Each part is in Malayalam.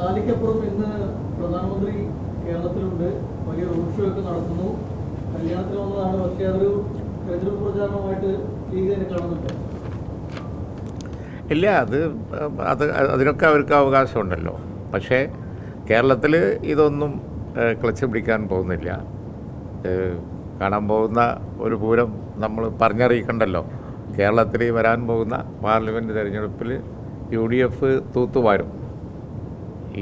റാലിക്കപ്പുറം ഇന്ന് പ്രധാനമന്ത്രി കേരളത്തിലുണ്ട്. വലിയ റോഡ് ഷോ ഒക്കെ നടത്തുന്നു കല്യാണത്തിൽ വന്നതാണ്. പക്ഷേ അതൊരു തെരഞ്ഞെടുപ്പ് പ്രചാരണമായിട്ട് ലീഗ് കാണുന്നുണ്ട്. ഇല്ല അത് അത് അതിനൊക്കെ അവർക്ക് അവകാശമുണ്ടല്ലോ. പക്ഷേ കേരളത്തിൽ ഇതൊന്നും ക്ലച്ച് പിടിക്കാൻ പോകുന്നില്ല. കാണാൻ പോകുന്ന ഒരു പൂരം നമ്മൾ പറഞ്ഞറിയിക്കണ്ടല്ലോ. കേരളത്തിൽ വരാൻ പോകുന്ന പാർലമെന്റ് തിരഞ്ഞെടുപ്പിൽ യു ഡി എഫ് തൂത്തുവാരും.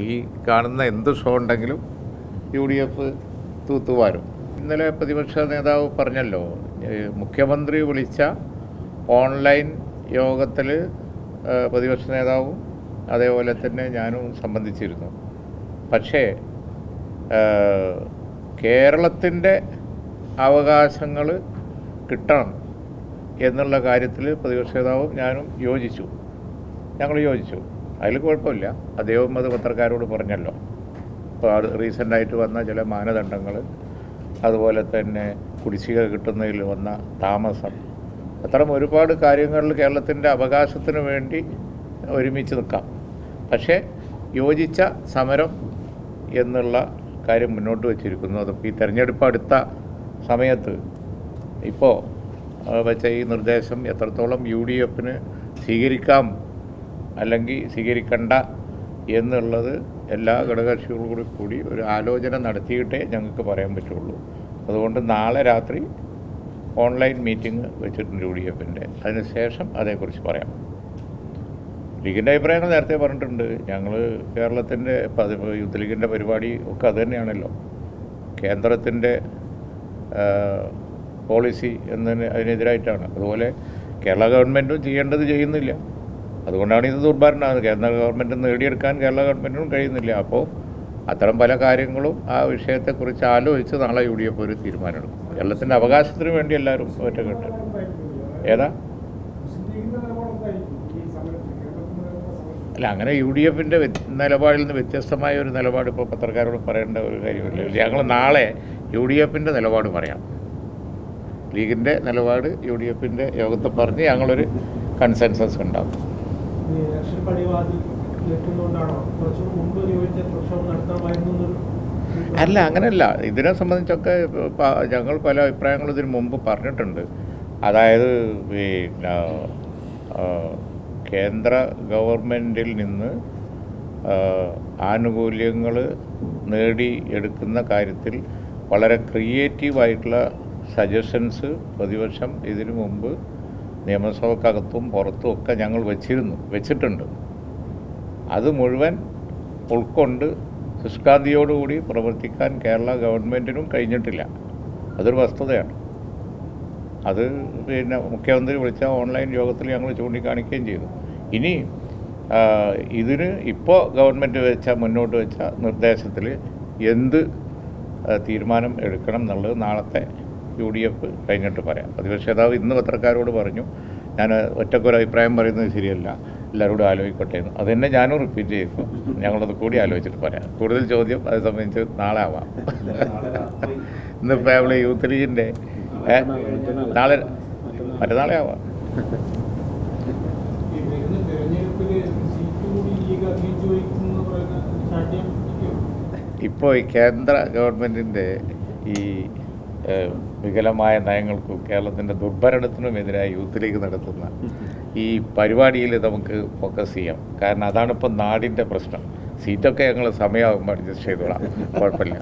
ഈ കാണുന്ന എന്ത് ഷോ ഉണ്ടെങ്കിലും യു ഡി എഫ് തൂത്തുവാരും. ഇന്നലെ പ്രതിപക്ഷ നേതാവ് പറഞ്ഞല്ലോ മുഖ്യമന്ത്രി വിളിച്ച ഓൺലൈൻ യോഗത്തിൽ പ്രതിപക്ഷ നേതാവും അതേപോലെ തന്നെ ഞാനും സംബന്ധിച്ചിരുന്നു. പക്ഷേ കേരളത്തിന്റെ അവകാശങ്ങൾ കിട്ടണം എന്നുള്ള കാര്യത്തിൽ പ്രതിപക്ഷ നേതാവും ഞാനും യോജിച്ചു. ഞങ്ങൾ യോജിച്ചു. അതിൽ കുഴപ്പമില്ല. അദ്ദേഹവും അത് പത്രക്കാരോട് പറഞ്ഞല്ലോ. ഇപ്പോൾ അത് റീസെന്റായിട്ട് വന്ന ചില മാനദണ്ഡങ്ങൾ അതുപോലെ തന്നെ കുടിശ്ശിക കിട്ടുന്നതിൽ വന്ന താമസം അത്തരം ഒരുപാട് കാര്യങ്ങളിൽ കേരളത്തിന്റെ അവകാശത്തിന് വേണ്ടി ഒരുമിച്ച് നിൽക്കാം. പക്ഷേ യോജിച്ച സമരം എന്നുള്ള കാര്യം മുന്നോട്ട് വച്ചിരിക്കുന്നു. അതിപ്പോൾ ഈ തെരഞ്ഞെടുപ്പ് അടുത്ത സമയത്ത് ഇപ്പോൾ വെച്ച ഈ നിർദ്ദേശം എത്രത്തോളം യു ഡി എഫിന് സ്വീകരിക്കാം അല്ലെങ്കിൽ സ്വീകരിക്കണ്ട എന്നുള്ളത് എല്ലാ ഘടകകക്ഷികളോടും കൂടി ഒരു ആലോചന നടത്തിയിട്ടേ ഞങ്ങൾക്ക് പറയാൻ പറ്റുള്ളൂ. അതുകൊണ്ട് നാളെ രാത്രി ഓൺലൈൻ മീറ്റിംഗ് വെച്ചിട്ടുണ്ട് യു ഡി എഫിന്റെ. അതിനുശേഷം അതേക്കുറിച്ച് പറയാം. ലീഗിന്റെ അഭിപ്രായങ്ങൾ നേരത്തെ പറഞ്ഞിട്ടുണ്ട്. ഞങ്ങൾ കേരളത്തിന്റെ യൂത്ത് ലീഗിന്റെ പരിപാടി ഒക്കെ അത് തന്നെയാണല്ലോ. കേന്ദ്രത്തിന്റെ പോളിസി എന്നതിന് അതിനെതിരായിട്ടാണ്. അതുപോലെ കേരള ഗവൺമെന്റും ചെയ്യേണ്ടത് ചെയ്യുന്നില്ല. അതുകൊണ്ടാണ് ഇത് ദുർഭരണമാകുന്നത് കേന്ദ്ര ഗവൺമെന്റ് നേടിയെടുക്കാൻ കേരള ഗവൺമെന്റിനും കഴിയുന്നില്ല. അപ്പോൾ അത്തരം പല കാര്യങ്ങളും ആ വിഷയത്തെക്കുറിച്ച് ആലോചിച്ച് നാളെ യു ഡി എഫ് ഒരു തീരുമാനമെടുക്കും. കേരളത്തിന്റെ അവകാശത്തിന് വേണ്ടി എല്ലാവരും ഒറ്റക്കെട്ട്. ഏതാ? അല്ല അങ്ങനെ യു ഡി എഫിന്റെ നിലപാടിൽ നിന്ന് വ്യത്യസ്തമായ ഒരു നിലപാട് ഇപ്പോൾ പത്രക്കാരോട് പറയേണ്ട ഒരു കാര്യമില്ല. ഞങ്ങൾ നാളെ യു ഡി എഫിന്റെ നിലപാട് പറയാം. ലീഗിന്റെ നിലപാട് യു ഡി എഫിന്റെ യോഗത്തെ പറഞ്ഞ് ഞങ്ങളൊരു കൺസെൻസസ് ഉണ്ടാകും പ്രക്ഷോഭം അല്ല അങ്ങനെയല്ല. ഇതിനെ സംബന്ധിച്ചൊക്കെ ഞങ്ങൾ പല അഭിപ്രായങ്ങളും ഇതിനു മുമ്പ് പറഞ്ഞിട്ടുണ്ട്. അതായത് പിന്നെ കേന്ദ്ര ഗവൺമെന്റിൽ നിന്ന് ആനുകൂല്യങ്ങൾ നേടിയെടുക്കുന്ന കാര്യത്തിൽ വളരെ ക്രിയേറ്റീവായിട്ടുള്ള സജഷൻസ് പ്രതിപക്ഷം ഇതിനു മുമ്പ് നിയമസഭക്കകത്തും പുറത്തും ഒക്കെ ഞങ്ങൾ വെച്ചിരുന്നു വെച്ചിട്ടുണ്ട്. അത് മുഴുവൻ ഉൾക്കൊണ്ട് ശുഷ്കാന്തിയോടുകൂടി പ്രവർത്തിക്കാൻ കേരള ഗവൺമെന്റിനും കഴിഞ്ഞിട്ടില്ല. അതൊരു വസ്തുതയാണ്. അത് പിന്നെ മുഖ്യമന്ത്രി വിളിച്ച ഓൺലൈൻ യോഗത്തിൽ ഞങ്ങൾ ചൂണ്ടിക്കാണിക്കുകയും ചെയ്തു. ഇനി ഇതിന് ഇപ്പോൾ ഗവൺമെന്റ് വെച്ച മുന്നോട്ട് വെച്ച നിർദ്ദേശത്തിൽ എന്ത് തീരുമാനം എടുക്കണം എന്നുള്ളത് നാളത്തെ യു ഡി എഫ് കഴിഞ്ഞിട്ട് പറയാം. പ്രതിപക്ഷ നേതാവ് ഇന്ന് പത്രക്കാരോട് പറഞ്ഞു ഞാൻ ഒറ്റക്കൊരു അഭിപ്രായം പറയുന്നത് ശരിയല്ല എല്ലാവരോടും ആലോചിക്കട്ടെ എന്ന്. അതുതന്നെ ഞാനും റിപ്പീറ്റ് ചെയ്യുന്നു. ഞങ്ങളത് കൂടി ആലോചിച്ചിട്ട് പറയാം. കൂടുതൽ ചോദ്യം അത് സംബന്ധിച്ച് നാളെ ആവാം. ഇന്നിപ്പോൾ ഫാമിലി യൂത്ത് ലീഗിന്റെ നാളെ മറ്റന്നാളെ ആവാം? ഇപ്പോൾ ഈ കേന്ദ്ര ഗവൺമെന്റിന്റെ ഈ വികലമായ നയങ്ങൾക്കും കേരളത്തിന്റെ ദുർഭരണത്തിനുമെതിരായി യൂത്ത് ലീഗ് നടത്തുന്ന ഈ പരിപാടിയിൽ നമുക്ക് ഫോക്കസ് ചെയ്യാം. കാരണം അതാണ് ഇപ്പം നാടിന്റെ പ്രശ്നം. സീറ്റൊക്കെ ഞങ്ങൾ സമയമാകുമ്പോൾ അഡ്ജസ്റ്റ് ചെയ്തോളാം. കുഴപ്പമില്ല.